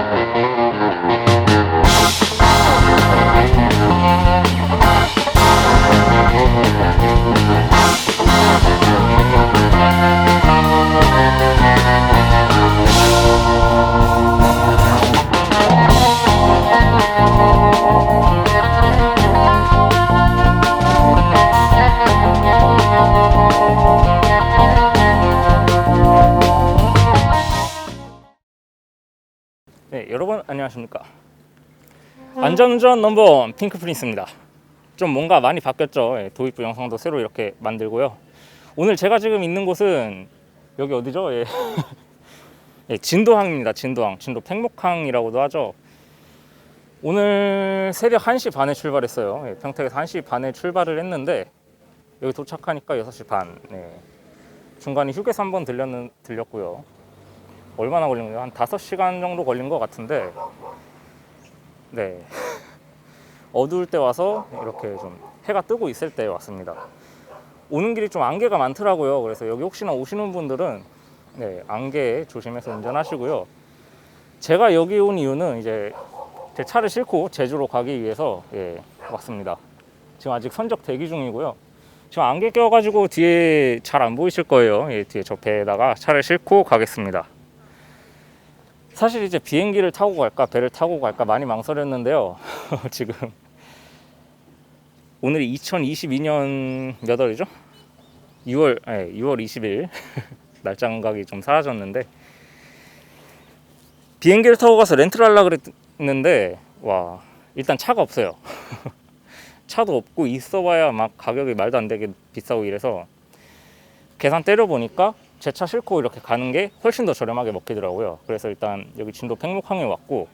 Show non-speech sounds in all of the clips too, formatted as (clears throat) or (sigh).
네, 안전운전 넘버원 핑크 프린스입니다. 좀 뭔가 많이 바뀌었죠. 예, 도입부 영상도 새로 이렇게 만들고요. 오늘 제가 지금 있는 곳은 여기 어디죠? 예. (laughs) 예, 진도항입니다. 진도항. 진도 팽목항이라고도 하죠. 오늘 새벽 1시 반에 출발했어요. 예, 평택에서 1시 반에 출발을 했는데 여기 도착하니까 6시 반. 네. 중간에 휴게소 한번 들렸는, 들렸고요. 얼마나 걸린 거예요? 한 5시간 정도 걸린 것 같은데 네. 어두울 때 와서 이렇게 좀 해가 뜨고 있을 때 왔습니다. 오는 길이 좀 안개가 많더라고요. 그래서 여기 혹시나 오시는 분들은 네 안개 조심해서 운전하시고요. 제가 여기 온 이유는 이제 제 차를 싣고 제주로 가기 위해서 예, 왔습니다. 지금 아직 선적 대기 중이고요. 지금 안개 껴가지고 뒤에 잘 안 보이실 거예요. 예, 뒤에 저 배에다가 차를 싣고 가겠습니다 사실 이제 비행기를 타고 갈까 배를 타고 갈까 많이 망설였는데요. (laughs) 지금 오늘이 2022년 몇 월이죠? 6월 네, 6월 20일 날짜 감각이 좀 사라졌는데 비행기를 타고 가서 렌트를 하려고 그랬는데 와 일단 차가 없어요. (laughs) 차도 없고 있어봐야 막 가격이 말도 안 되게 비싸고 이래서 계산 때려 보니까 제 차 싣고 이렇게 가는 게 훨씬 더 저렴하게 먹히더라고요. 그래서 일단 여기 진도 팽목항에 왔고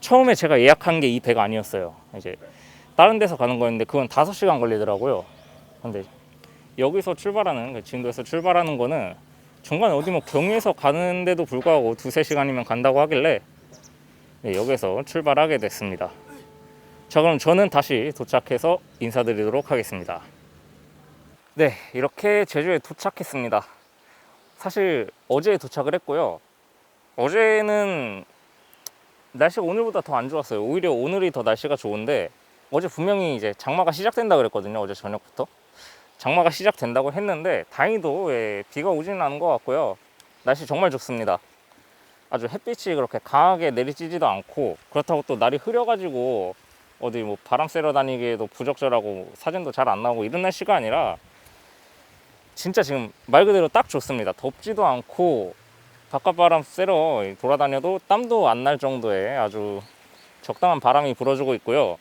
처음에 제가 예약한 게 이 배가 아니었어요. 이제 다른 데서 가는 거였는데 그건 5시간 걸리더라고요. 근데 여기서 출발하는 그 진도에서 출발하는 거는 중간에 어디 뭐 경유해서 가는데도 불구하고 두세 시간이면 간다고 하길래 네, 여기서 출발하게 됐습니다. 자 그럼 저는 다시 도착해서 인사드리도록 하겠습니다. 네 이렇게 제주에 도착했습니다. 사실 어제 도착을 했고요. 어제는 날씨가 오늘보다 더 안 좋았어요. 오히려 오늘이 더 날씨가 좋은데 어제 분명히 이제 장마가 시작된다 그랬거든요. 어제 저녁부터 장마가 시작된다고 했는데 다행히도 예, 비가 오지는 않은 것 같고요. 날씨 정말 좋습니다. 아주 햇빛이 그렇게 강하게 내리쬐지도 않고 그렇다고 또 날이 흐려가지고 어디 뭐 바람 쐬러 다니기에도 부적절하고 사진도 잘 안 나오고 이런 날씨가 아니라 진짜 지금 말 그대로 딱 좋습니다. 덥지도 않고 바깥바람 쐬러 돌아다녀도 땀도 안 날 정도의 아주 적당한 바람이 불어주고 있고요.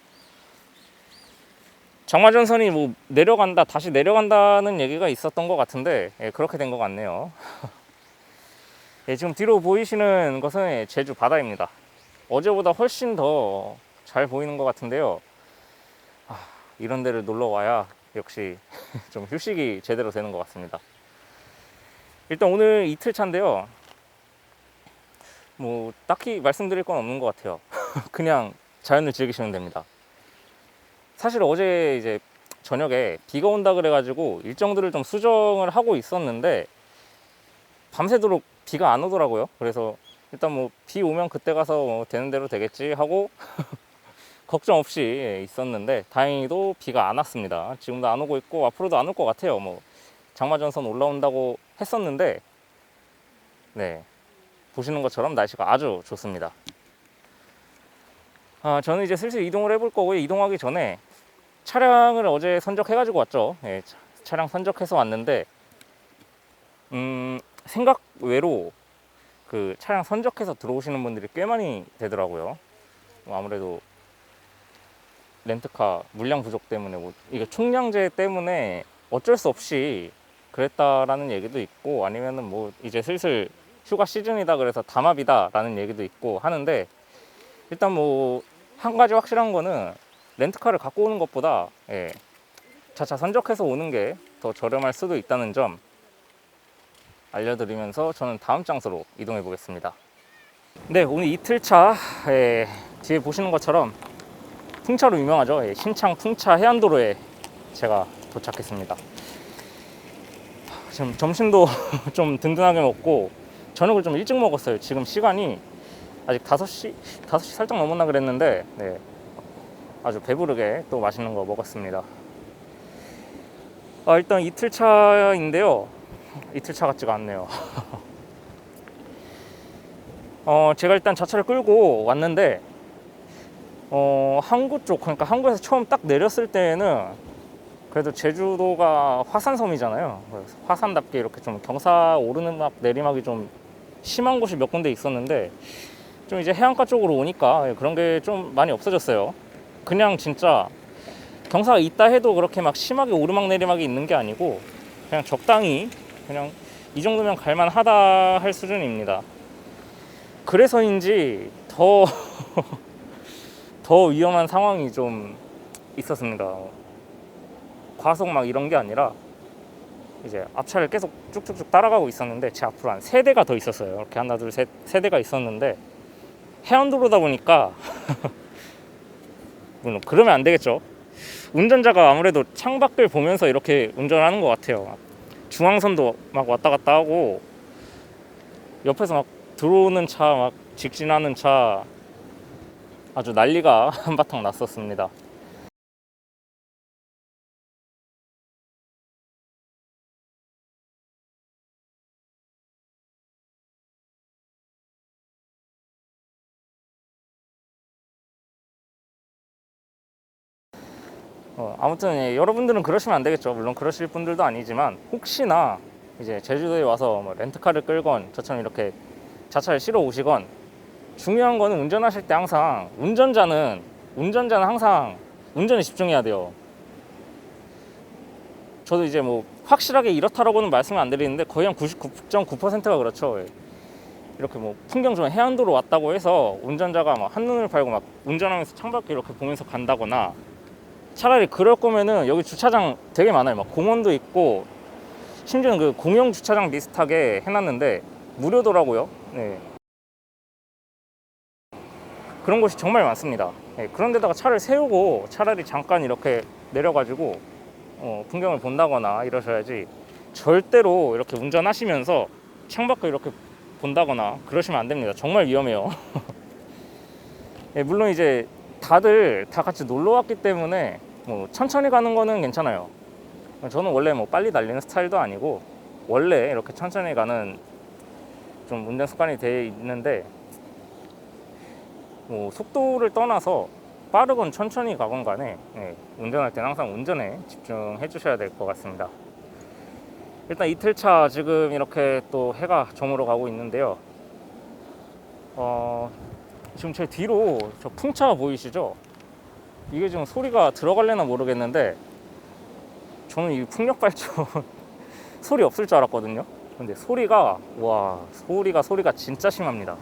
장마전선이 뭐 내려간다, 다시 내려간다는 얘기가 있었던 것 같은데 예, 그렇게 된 것 같네요. (laughs) 예, 지금 뒤로 보이시는 것은 제주 바다입니다. 어제보다 훨씬 더 잘 보이는 것 같은데요. 아, 이런 데를 놀러 와야 역시 좀 휴식이 제대로 되는 것 같습니다. 일단 오늘 이틀 차인데요. 뭐 딱히 말씀드릴 건 없는 것 같아요. (laughs) 그냥 자연을 즐기시면 됩니다. 사실 어제 이제 저녁에 비가 온다 그래가지고 일정들을 좀 수정을 하고 있었는데 밤새도록 비가 안 오더라고요. 그래서 일단 뭐 비 오면 그때 가서 뭐 되는 대로 되겠지 하고 (laughs) 걱정 없이 있었는데 다행히도 비가 안 왔습니다. 지금도 안 오고 있고 앞으로도 안 올 것 같아요. 뭐 장마전선 올라온다고 했었는데 네 보시는 것처럼 날씨가 아주 좋습니다. 아, 저는 이제 슬슬 이동을 해볼 거고요. 이동하기 전에 차량을 어제 선적해가지고 왔죠. 예, 차- 차량 선적해서 왔는데 음, 생각 외로 그 차량 선적해서 들어오시는 분들이 꽤 많이 되더라고요. 뭐 아무래도 렌트카 물량 부족 때문에 뭐 이게 총량제 때문에 어쩔 수 없이 그랬다라는 얘기도 있고 아니면은 뭐 이제 슬슬 휴가 시즌이다 그래서 담합이다라는 얘기도 있고 하는데 일단 뭐 한 가지 확실한 거는 렌트카를 갖고 오는 것보다 예, 자차 선적해서 오는 게 더 저렴할 수도 있다는 점 알려드리면서 저는 다음 장소로 이동해 보겠습니다. 네, 오늘 이틀차 예, 뒤에 보시는 것처럼 풍차로 유명하죠. 예, 신창 풍차 해안도로에 제가 도착했습니다. 지금 점심도 (laughs) 좀 든든하게 먹고 저녁을 좀 일찍 먹었어요. 지금 시간이 아직 5시 5시 살짝 넘었나 그랬는데 네. 아주 배부르게 또 맛있는 거 먹었습니다. 아, 일단 이틀 차인데요. 이틀 차 같지가 않네요. (laughs) 어, 제가 일단 자차를 끌고 왔는데 어, 항구 쪽 그러니까 항구에서 처음 딱 내렸을 때는 그래도 제주도가 화산섬이잖아요. 화산답게 이렇게 좀 경사 오르는 막 내리막이 좀 심한 곳이 몇 군데 있었는데 좀 이제 해안가 쪽으로 오니까 그런 게 좀 많이 없어졌어요. 그냥 진짜 경사가 있다 해도 그렇게 막 심하게 오르막 내리막이 있는 게 아니고 그냥 적당히 그냥 이 정도면 갈만하다 할 수준입니다. 그래서인지 더 (laughs) 더 위험한 상황이 좀 있었습니다. 과속 막 이런 게 아니라 이제 앞차를 계속 쭉쭉쭉 따라가고 있었는데 제 앞으로 한 세 대가 더 있었어요. 이렇게 하나 둘셋 세 대가 있었는데 해안도로다 보니까 (laughs) 물론 그러면 안 되겠죠. 운전자가 아무래도 창밖을 보면서 이렇게 운전하는 것 같아요. 중앙선도 막 왔다 갔다 하고 옆에서 막 들어오는 차, 막 직진하는 차 아주 난리가 (laughs) 한바탕 났었습니다. 어, 아무튼 예, 여러분들은 그러시면 안 되겠죠. 물론 그러실 분들도 아니지만 혹시나 이제 제주도에 와서 뭐 렌트카를 끌건 저처럼 이렇게 자차를 실어 오시건 중요한 거는 운전하실 때 항상 운전자는 운전자는 항상 운전에 집중해야 돼요. 저도 이제 뭐 확실하게 이렇다라고는 말씀을 안 드리는데 거의 한 99.9%가 그렇죠. 예. 이렇게 뭐 풍경 좋은 해안도로 왔다고 해서 운전자가 막 한눈을 팔고 막 운전하면서 창밖에 이렇게 보면서 간다거나 차라리 그럴 거면은 여기 주차장 되게 많아요. 막 공원도 있고 심지어는 그 공영 주차장 비슷하게 해놨는데 무료더라고요. 네. 그런 곳이 정말 많습니다. 네, 그런 데다가 차를 세우고 차라리 잠깐 이렇게 내려가지고 어, 풍경을 본다거나 이러셔야지 절대로 이렇게 운전하시면서 창밖을 이렇게 본다거나 그러시면 안 됩니다. 정말 위험해요. 네, (laughs) 물론 이제 다들 다 같이 놀러 왔기 때문에 뭐 천천히 가는 거는 괜찮아요. 저는 원래 뭐 빨리 달리는 스타일도 아니고 원래 이렇게 천천히 가는 좀 운전 습관이 돼 있는데 뭐 속도를 떠나서 빠르건 천천히 가건 간에 예, 운전할 때는 항상 운전에 집중해 주셔야 될 것 같습니다. 일단 이틀차 지금 이렇게 또 해가 저물어 가고 있는데요. 어, 지금 제 뒤로 저 풍차 보이시죠? 이게 지금 소리가 들어갈래나 모르겠는데 저는 이 풍력 발전 (laughs) 소리 없을 줄 알았거든요. 근데 소리가 와 소리가 소리가 진짜 심합니다.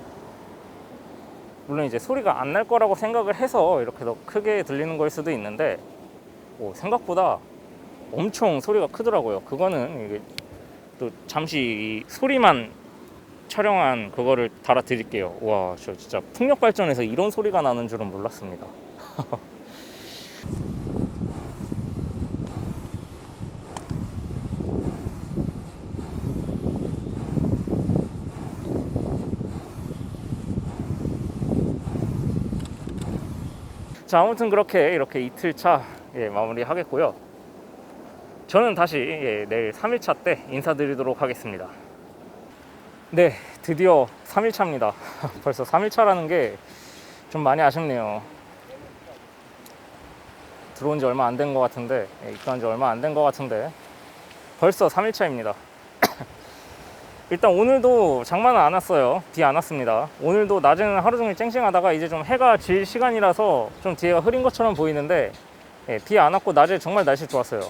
물론 이제 소리가 안 날 거라고 생각을 해서 이렇게 더 크게 들리는 걸 수도 있는데 오, 생각보다 엄청 소리가 크더라고요. 그거는 이게 또 잠시 이 소리만 촬영한 그거를 달아 드릴게요. 와, 저 진짜 풍력 발전에서 이런 소리가 나는 줄은 몰랐습니다. (laughs) 자, 아무튼 그렇게 이렇게 이틀차 예, 마무리 하겠고요. 저는 다시 예, 내일 3일차 때 인사드리도록 하겠습니다. 네, 드디어 3일차입니다. (laughs) 벌써 3일차라는 게 좀 많이 아쉽네요. 들어온 지 얼마 안 된 것 같은데, 예, 입사한 지 얼마 안 된 것 같은데, 벌써 3일차입니다. 일단 오늘도 장마는 안 왔어요. 비 안 왔습니다. 오늘도 낮에는 하루 종일 쨍쨍하다가 이제 좀 해가 질 시간이라서 좀 뒤에가 흐린 것처럼 보이는데, 예, 비 안 왔고 낮에 정말 날씨 좋았어요.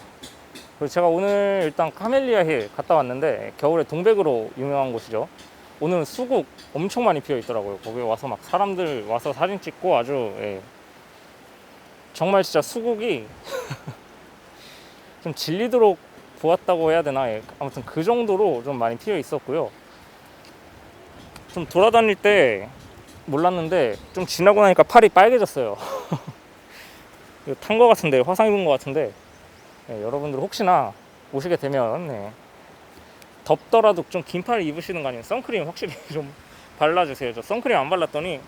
그리고 제가 오늘 일단 카멜리아 힐 갔다 왔는데 겨울에 동백으로 유명한 곳이죠. 오늘은 수국 엄청 많이 피어 있더라고요. 거기 와서 막 사람들 와서 사진 찍고 아주 예. 정말 진짜 수국이 (laughs) 좀 질리도록 보았다고 해야 되나? 예. 아무튼 그 정도로 좀 많이 피어 있었고요. 좀 돌아다닐 때 몰랐는데 좀 지나고 나니까 팔이 빨개졌어요. (laughs) 탄 거 같은데 화상 입은 거 같은데 네, 여러분들 혹시나 오시게 되면 네, 덥더라도 좀 긴 팔 입으시는 거 아니면 선크림 확실히 (laughs) 좀 발라주세요. 저 선크림 안 발랐더니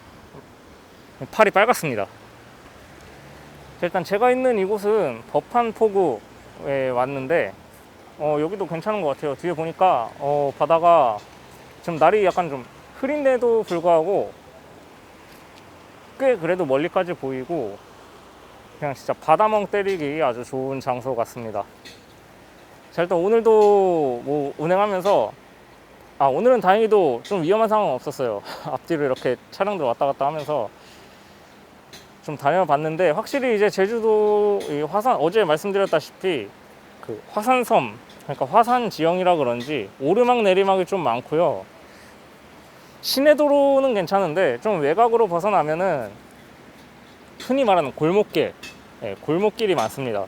팔이 빨갛습니다. 자, 일단 제가 있는 이곳은 법한 포구에 왔는데 어, 여기도 괜찮은 것 같아요. 뒤에 보니까 어, 바다가 지금 날이 약간 좀 흐린데도 불구하고 꽤 그래도 멀리까지 보이고 그냥 진짜 바다멍 때리기 아주 좋은 장소 같습니다. 자 일단 오늘도 뭐 운행하면서 아 오늘은 다행히도 좀 위험한 상황은 없었어요. (laughs) 앞뒤로 이렇게 차량들 왔다 갔다 하면서 좀 다녀봤는데 확실히 이제 제주도 이 화산 어제 말씀드렸다시피 그 화산섬 그러니까 화산 지형이라 그런지 오르막 내리막이 좀 많고요. 시내 도로는 괜찮은데 좀 외곽으로 벗어나면은 흔히 말하는 골목길, 예, 골목길이 많습니다.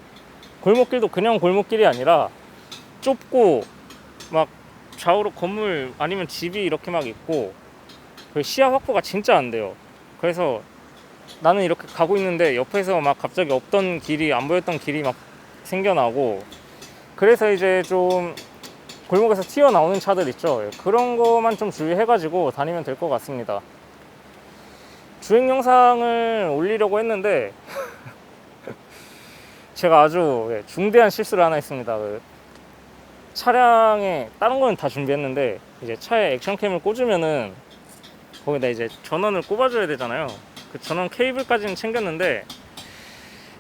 골목길도 그냥 골목길이 아니라 좁고 막 좌우로 건물 아니면 집이 이렇게 막 있고 그 시야 확보가 진짜 안 돼요. 그래서 나는 이렇게 가고 있는데 옆에서 막 갑자기 없던 길이 안 보였던 길이 막 생겨나고 그래서 이제 좀 골목에서 튀어나오는 차들 있죠. 예, 그런 거만 좀 주의해가지고 다니면 될 것 같습니다. 주행 영상을 올리려고 했는데 (laughs) 제가 아주 예, 중대한 실수를 하나 했습니다. 그 차량에 다른 거는 다 준비했는데 이제 차에 액션캠을 꽂으면은 거기다 이제 전원을 꼽아줘야 되잖아요. 그 전원 케이블까지는 챙겼는데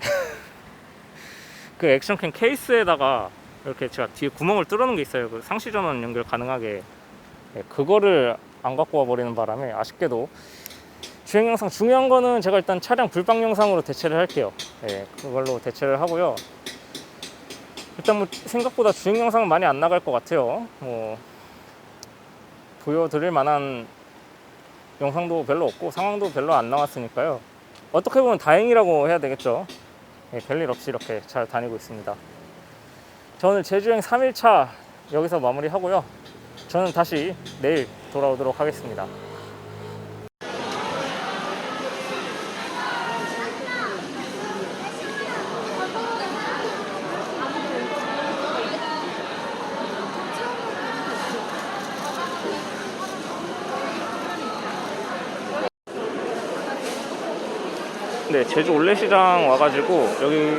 (laughs) 그 액션캠 케이스에다가 이렇게 제가 뒤에 구멍을 뚫어놓은 게 있어요. 그 상시 전원 연결 가능하게 예, 그거를 안 갖고 와 버리는 바람에 아쉽게도 주행 영상 중요한 거는 제가 일단 차량 불방 영상으로 대체를 할게요. 예, 그걸로 대체를 하고요. 일단 뭐 생각보다 주행 영상은 많이 안 나갈 것 같아요. 뭐 보여드릴 만한 영상도 별로 없고 상황도 별로 안 나왔으니까요. 어떻게 보면 다행이라고 해야 되겠죠. 예, 별일 없이 이렇게 잘 다니고 있습니다. 저는 제주행 3일차 여기서 마무리하고요. 저는 다시 내일 돌아오도록 하겠습니다. 네, 제주 올레시장 와가지고 여기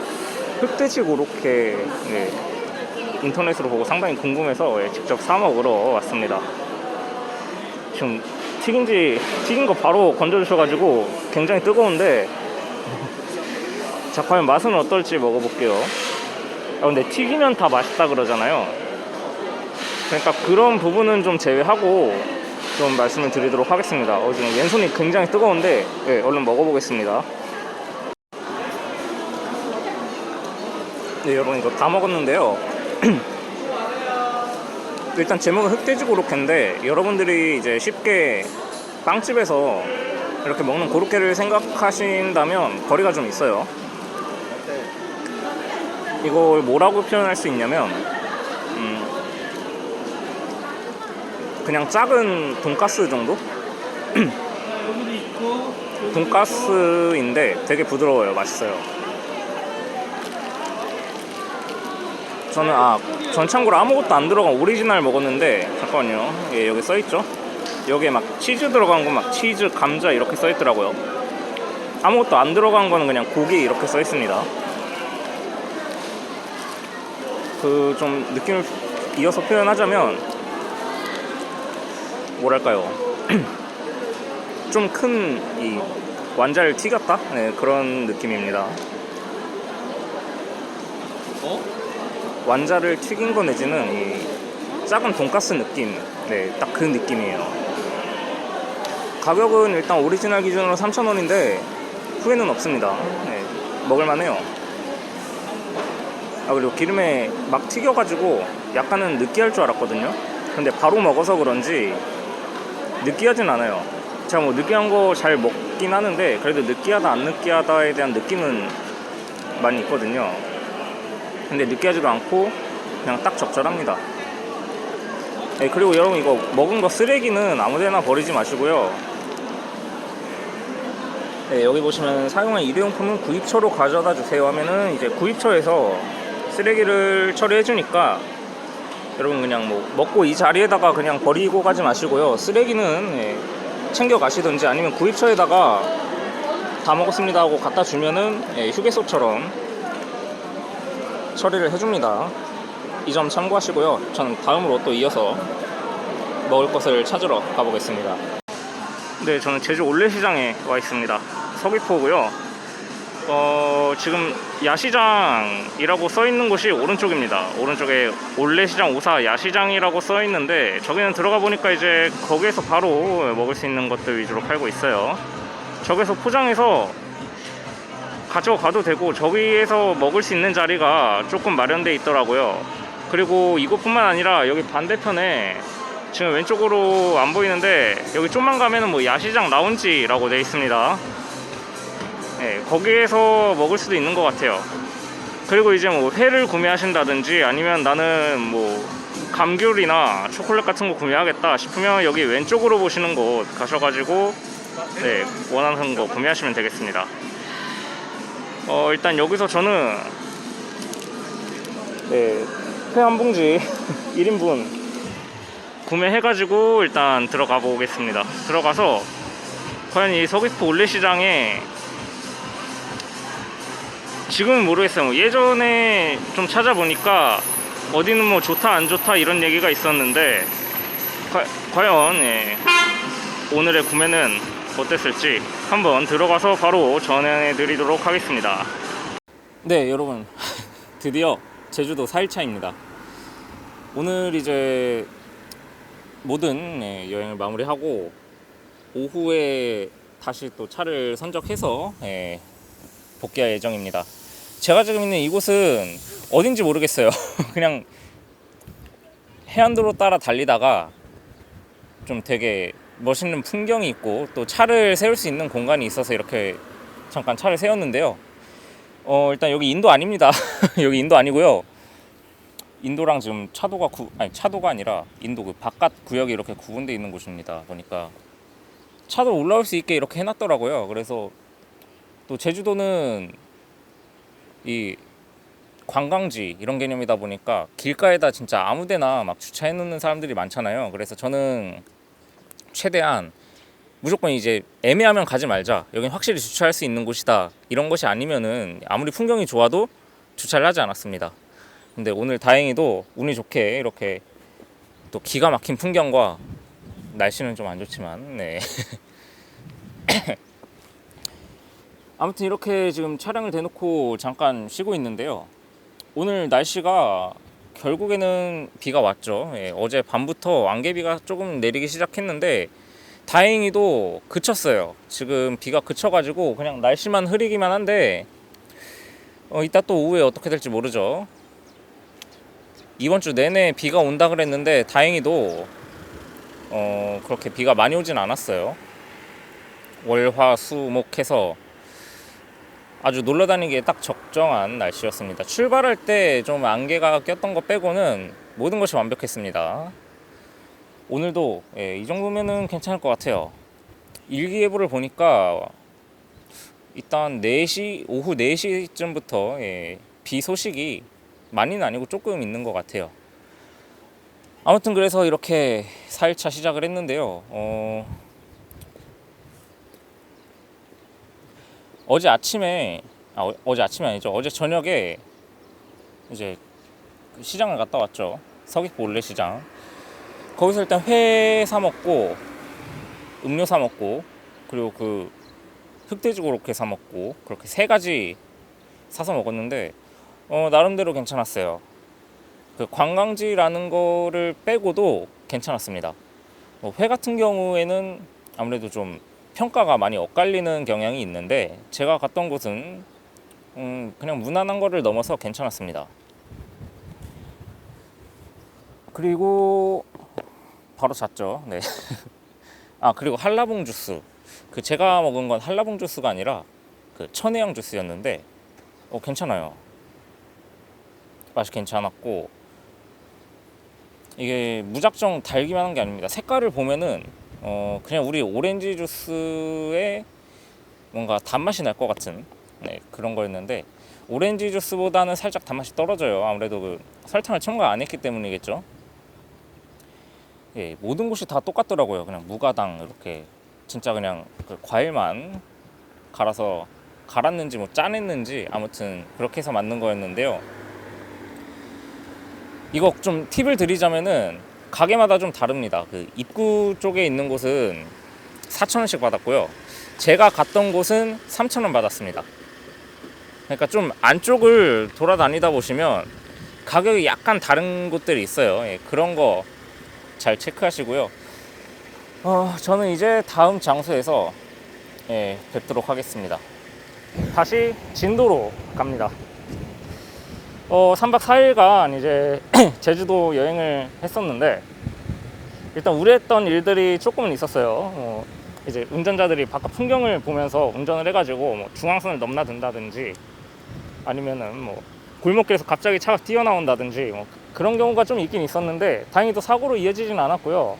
흑돼지 고로케 네, 인터넷으로 보고 상당히 궁금해서 예, 직접 사 먹으러 왔습니다. 지금 튀긴지 튀긴 거 바로 건져주셔가지고 굉장히 뜨거운데 자 과연 맛은 어떨지 먹어볼게요. 아, 근데 튀기면 다 맛있다 그러잖아요. 그러니까 그런 부분은 좀 제외하고 좀 말씀을 드리도록 하겠습니다. 어, 지금 왼손이 굉장히 뜨거운데 예, 얼른 먹어보겠습니다. 네, 여러분 이거 다 먹었는데요. (clears throat) 일단 제목은 흑돼지 고로케인데 여러분들이 이제 쉽게 빵집에서 이렇게 먹는 고로케를 생각하신다면 거리가 좀 있어요. 이걸 뭐라고 표현할 수 있냐면 음, 그냥 작은 돈가스 정도? (clears throat) 돈가스인데 되게 부드러워요. 맛있어요. 저는 아, 전 참고로 아무것도 안 들어간 오리지널 먹었는데 잠깐만요. 예, 여기 써 있죠? 여기에 막 치즈 들어간 거 막 치즈, 감자 이렇게 써 있더라고요. 아무것도 안 들어간 거는 그냥 고기 이렇게 써 있습니다. 그 좀 느낌을 이어서 표현하자면 뭐랄까요? (clears throat) 좀 큰 이 완자를 튀겼다? 네, 그런 느낌입니다. 완자를 튀긴 거 내지는 이 작은 돈가스 느낌, 네, 딱 그 느낌이에요. 가격은 일단 오리지널 기준으로 3,000원인데 후회는 없습니다. 네, 먹을만해요. 아 그리고 기름에 막 튀겨가지고 약간은 느끼할 줄 알았거든요. 근데 바로 먹어서 그런지 느끼하진 않아요. 제가 뭐 느끼한 거 잘 먹긴 하는데 그래도 느끼하다 안 느끼하다에 대한 느낌은 많이 있거든요. 근데 느끼하지도 않고 그냥 딱 적절합니다. 네, 그리고 여러분 이거 먹은 거 쓰레기는 아무데나 버리지 마시고요. 네, 여기 보시면 사용한 일회용품은 구입처로 가져다 주세요 하면은 이제 구입처에서 쓰레기를 처리해 주니까 여러분 그냥 뭐 먹고 이 자리에다가 그냥 버리고 가지 마시고요. 쓰레기는 예, 챙겨 가시든지 아니면 구입처에다가 다 먹었습니다 하고 갖다 주면은 예, 휴게소처럼 처리를 해줍니다. 이 점 참고하시고요. 저는 다음으로 또 이어서 먹을 것을 찾으러 가보겠습니다. 네, 저는 제주 올레시장에 와 있습니다. 서귀포고요. 어, 지금 야시장이라고 써 있는 곳이 오른쪽입니다. 오른쪽에 올레시장 오사 야시장이라고 써 있는데 저기는 들어가 보니까 이제 거기에서 바로 먹을 수 있는 것들 위주로 팔고 있어요. 저기서 포장해서 가져가도 되고 저기에서 먹을 수 있는 자리가 조금 마련돼 있더라고요. 그리고 이곳뿐만 아니라 여기 반대편에 지금 왼쪽으로 안 보이는데 여기 좀만 가면은 뭐 야시장 라운지라고 되어 있습니다. 네, 거기에서 먹을 수도 있는 것 같아요. 그리고 이제 뭐 회를 구매하신다든지 아니면 나는 뭐 감귤이나 초콜릿 같은 거 구매하겠다 싶으면 여기 왼쪽으로 보시는 곳 가셔가지고 네, 원하는 거 구매하시면 되겠습니다. 어, 일단 여기서 저는 네, 회한 봉지 (laughs) 1인분 구매해가지고 일단 들어가 보겠습니다. 들어가서 과연 이 서귀포 올레시장에 지금은 모르겠어요. 뭐 예전에 좀 찾아보니까 어디는 뭐 좋다 안 좋다 이런 얘기가 있었는데 과, 과연 예, 오늘의 구매는 어땠을지 한번 들어가서 바로 전해 드리도록 하겠습니다. 네, 여러분 (laughs) 드디어 제주도 4일차입니다. 오늘 이제 모든 예, 여행을 마무리하고 오후에 다시 또 차를 선적해서 예, 복귀할 예정입니다. 제가 지금 있는 이곳은 어딘지 모르겠어요. (laughs) 그냥 해안도로 따라 달리다가 좀 되게 멋있는 풍경이 있고 또 차를 세울 수 있는 공간이 있어서 이렇게 잠깐 차를 세웠는데요. 어 일단 여기 인도 아닙니다. (laughs) 여기 인도 아니고요. 인도랑 지금 차도가 구 아니 차도가 아니라 인도 그 바깥 구역이 이렇게 구분되어 있는 곳입니다. 보니까 차도 올라올 수 있게 이렇게 해놨더라고요. 그래서 또 제주도는 이 관광지 이런 개념이다 보니까 길가에다 진짜 아무데나 막 주차해 놓는 사람들이 많잖아요. 그래서 저는 최대한 무조건 이제 애매하면 가지 말자. 여긴 확실히 주차할 수 있는 곳이다. 이런 것이 아니면은 아무리 풍경이 좋아도 주차를 하지 않았습니다. 근데 오늘 다행히도 운이 좋게 이렇게 또 기가 막힌 풍경과 날씨는 좀 안 좋지만 네. (laughs) 아무튼 이렇게 지금 차량을 대놓고 잠깐 쉬고 있는데요. 오늘 날씨가 결국에는 비가 왔죠. 예, 어제 밤부터 안개비가 조금 내리기 시작했는데 다행히도 그쳤어요. 지금 비가 그쳐가지고 그냥 날씨만 흐리기만 한데 어, 이따 또 오후에 어떻게 될지 모르죠. 이번 주 내내 비가 온다 그랬는데 다행히도 어, 그렇게 비가 많이 오진 않았어요. 월 화 수 목 해서 아주 놀러 다니기에 딱 적정한 날씨였습니다. 출발할 때 좀 안개가 꼈던 거 빼고는 모든 것이 완벽했습니다. 오늘도 예, 이 정도면은 괜찮을 것 같아요. 일기예보를 보니까 일단 4시 오후 4시쯤부터 예, 비 소식이 많이는 아니고 조금 있는 것 같아요. 아무튼 그래서 이렇게 4일차 시작을 했는데요. 어, 어제 아침에 아, 어, 어제 아침이 아니죠. 어제 저녁에 이제 그 시장을 갔다 왔죠. 서귀포 올레시장. 거기서 일단 회 사 먹고 음료 사 먹고 그리고 그 흑돼지 고로케 사 먹고 그렇게 세 가지 사서 먹었는데 어, 나름대로 괜찮았어요. 그 관광지라는 거를 빼고도 괜찮았습니다. 뭐 회 같은 경우에는 아무래도 좀 평가가 많이 엇갈리는 경향이 있는데 제가 갔던 곳은 음, 그냥 무난한 거를 넘어서 괜찮았습니다. 그리고 바로 잤죠. 네. (laughs) 아 그리고 한라봉 주스. 그 제가 먹은 건 한라봉 주스가 아니라 그 천혜향 주스였는데 어 괜찮아요. 맛이 괜찮았고 이게 무작정 달기만 한 게 아닙니다. 색깔을 보면은 어 그냥 우리 오렌지 주스에 뭔가 단맛이 날 것 같은 네, 그런 거였는데 오렌지 주스보다는 살짝 단맛이 떨어져요. 아무래도 그 설탕을 첨가 안 했기 때문이겠죠. 예, 모든 곳이 다 똑같더라고요. 그냥 무가당 이렇게 진짜 그냥 그 과일만 갈아서 갈았는지 뭐 짜냈는지 아무튼 그렇게 해서 만든 거였는데요. 이거 좀 팁을 드리자면은 가게마다 좀 다릅니다. 그 입구 쪽에 있는 곳은 4,000원씩 받았고요. 제가 갔던 곳은 3,000원 받았습니다. 그러니까 좀 안쪽을 돌아다니다 보시면 가격이 약간 다른 곳들이 있어요. 예, 그런 거 잘 체크하시고요. 어, 저는 이제 다음 장소에서 예, 뵙도록 하겠습니다. 다시 진도로 갑니다. 어, 3박 4일간 이제 제주도 여행을 했었는데 일단 우려했던 일들이 조금은 있었어요. 어, 이제 운전자들이 바깥 풍경을 보면서 운전을 해가지고 뭐 중앙선을 넘나든다든지 아니면은 뭐 골목길에서 갑자기 차가 뛰어나온다든지 뭐 그런 경우가 좀 있긴 있었는데 다행히도 사고로 이어지진 않았고요.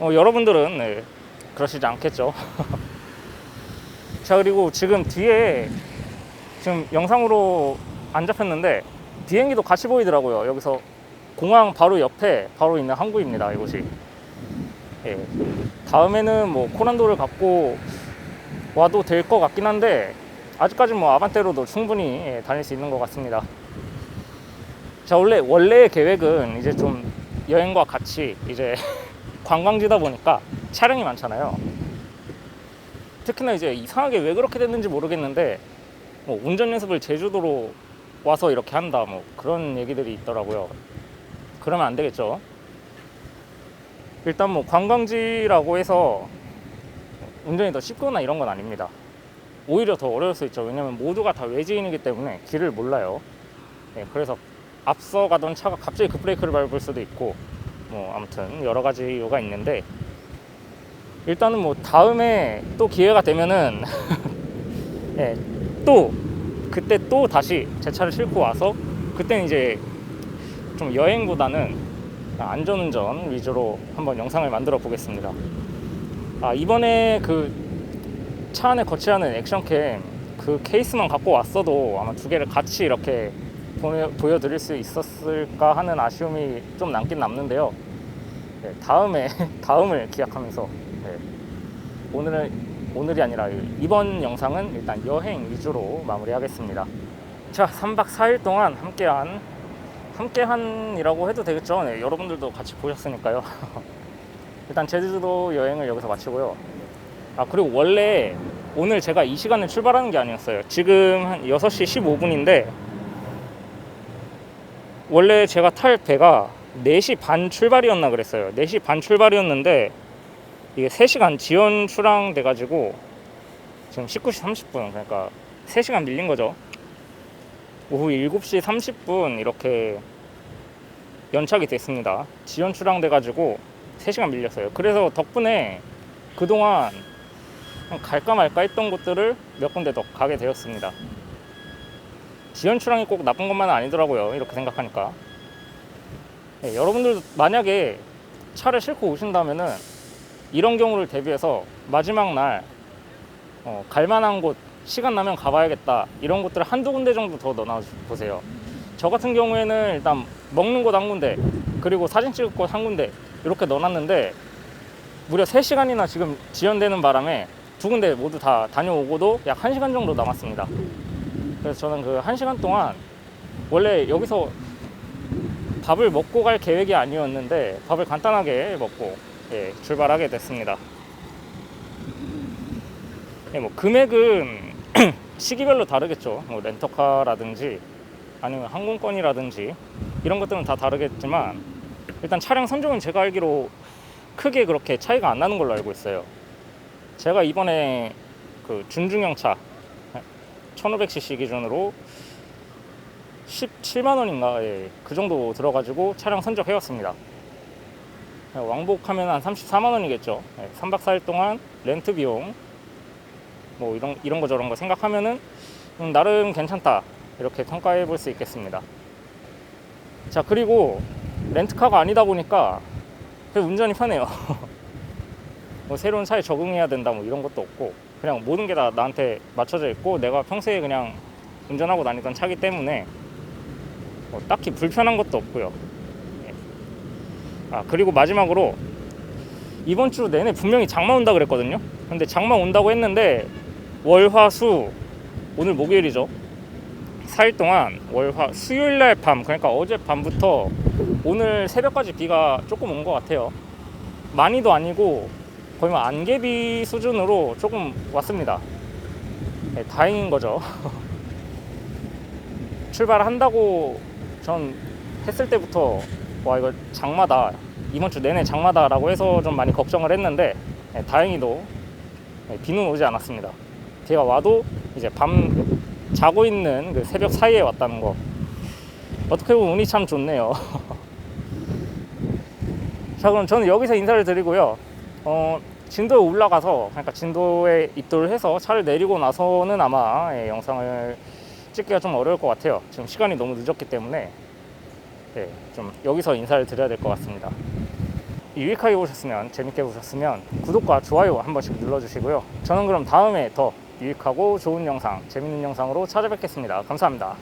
어, 여러분들은 네, 그러시지 않겠죠. (laughs) 자 그리고 지금 뒤에 지금 영상으로 안 잡혔는데 비행기도 같이 보이더라고요. 여기서 공항 바로 옆에 바로 있는 항구입니다. 이곳이. 예. 다음에는 뭐 코란도를 갖고 와도 될 것 같긴 한데 아직까지는 뭐 아반떼로도 충분히 예, 다닐 수 있는 것 같습니다. 자 원래 원래의 계획은 이제 좀 여행과 같이 이제 (laughs) 관광지다 보니까 차량이 많잖아요. 특히나 이제 이상하게 왜 그렇게 됐는지 모르겠는데 뭐 운전 연습을 제주도로 와서 이렇게 한다 뭐 그런 얘기들이 있더라고요. 그러면 안 되겠죠. 일단 뭐 관광지라고 해서 운전이 더 쉽거나 이런 건 아닙니다. 오히려 더 어려울 수 있죠. 왜냐면 모두가 다 외지인이기 때문에 길을 몰라요. 네, 그래서 앞서 가던 차가 갑자기 급브레이크를 밟을 수도 있고 뭐 아무튼 여러 가지 이유가 있는데 일단은 뭐 다음에 또 기회가 되면은 예, (laughs) 또 그때 또 다시 제 차를 싣고 와서 그때는 이제 좀 여행보다는 안전운전 위주로 한번 영상을 만들어 보겠습니다. 아 이번에 그 차 안에 거치하는 액션캠 그 케이스만 갖고 왔어도 아마 두 개를 같이 이렇게 보여, 보여드릴 수 있었을까 하는 아쉬움이 좀 남긴 남는데요. 네, 다음에 (laughs) 다음을 기약하면서 네, 오늘은 오늘이 아니라 이번 영상은 일단 여행 위주로 마무리하겠습니다. 자, 3박 4일 동안 함께한 함께한이라고 해도 되겠죠. 네, 여러분들도 같이 보셨으니까요. (laughs) 일단 제주도 여행을 여기서 마치고요. 아 그리고 원래 오늘 제가 이 시간에 출발하는 게 아니었어요. 지금 한 6시 15분인데 원래 제가 탈 배가 4시 반 출발이었나 그랬어요. 4시 반 출발이었는데 이게 3시간 지연 출항 돼가지고 지금 19시 30분 그러니까 3시간 밀린 거죠. 오후 7시 30분 이렇게 연착이 됐습니다. 지연 출항 돼가지고 3시간 밀렸어요. 그래서 덕분에 그동안 갈까 말까 했던 곳들을 몇 군데 더 가게 되었습니다. 지연 출항이 꼭 나쁜 것만은 아니더라고요. 이렇게 생각하니까. 네, 여러분들도 만약에 차를 싣고 오신다면은 이런 경우를 대비해서 마지막 날 어, 갈만한 곳 시간 나면 가봐야겠다 이런 곳들을 한두 군데 정도 더 넣어 보세요. 저 같은 경우에는 일단 먹는 곳 한 군데 그리고 사진 찍을 곳 한 군데 이렇게 넣어놨는데 무려 3시간이나 지금 지연되는 바람에 두 군데 모두 다 다녀오고도 약 1시간 정도 남았습니다. 그래서 저는 그 1시간 동안 원래 여기서 밥을 먹고 갈 계획이 아니었는데 밥을 간단하게 먹고 예, 출발하게 됐습니다. 예, 뭐 금액은 (clears throat) 시기별로 다르겠죠. 뭐 렌터카라든지 아니면 항공권이라든지 이런 것들은 다 다르겠지만 일단 차량 선종은 제가 알기로 크게 그렇게 차이가 안 나는 걸로 알고 있어요. 제가 이번에 그 준중형 차 1500cc 기준으로 17만 원인가 예, 그 정도 들어가지고 차량 선적해왔습니다. 왕복하면 한 34만 원이겠죠. 예, 3박 4일 동안 렌트 비용 뭐 이런 이런 거 저런 거 생각하면은 음, 나름 괜찮다 이렇게 평가해 볼 수 있겠습니다. 자 그리고 렌트카가 아니다 보니까 운전이 편해요. (laughs) 뭐 새로운 차에 적응해야 된다 뭐 이런 것도 없고 그냥 모든 게 다 나한테 맞춰져 있고 내가 평소에 그냥 운전하고 다니던 차기 때문에 뭐 딱히 불편한 것도 없고요. 예. 아 그리고 마지막으로 이번 주 내내 분명히 장마 온다 그랬거든요. 근데 장마 온다고 했는데 월화수 오늘 목요일이죠. 4일 동안 월화 수요일 날 밤 그러니까 어제 밤부터 오늘 새벽까지 비가 조금 온 것 같아요. 많이도 아니고 거의 뭐 안개비 수준으로 조금 왔습니다. 네, 다행인 거죠. (laughs) 출발한다고 전 했을 때부터 와 이거 장마다 이번 주 내내 장마다라고 해서 좀 많이 걱정을 했는데 네, 다행히도 네, 비는 오지 않았습니다. 비가 와도 이제 밤 자고 있는 그 새벽 사이에 왔다는 거 어떻게 보면 운이 참 좋네요. (laughs) 자 그럼 저는 여기서 인사를 드리고요. 어, 진도에 올라가서 그러니까 진도에 입도를 해서 차를 내리고 나서는 아마 예, 영상을 찍기가 좀 어려울 것 같아요. 지금 시간이 너무 늦었기 때문에 예, 좀 여기서 인사를 드려야 될 것 같습니다. 유익하게 보셨으면 재밌게 보셨으면 구독과 좋아요 한 번씩 눌러주시고요. 저는 그럼 다음에 더 유익하고 좋은 영상, 재밌는 영상으로 찾아뵙겠습니다. 감사합니다.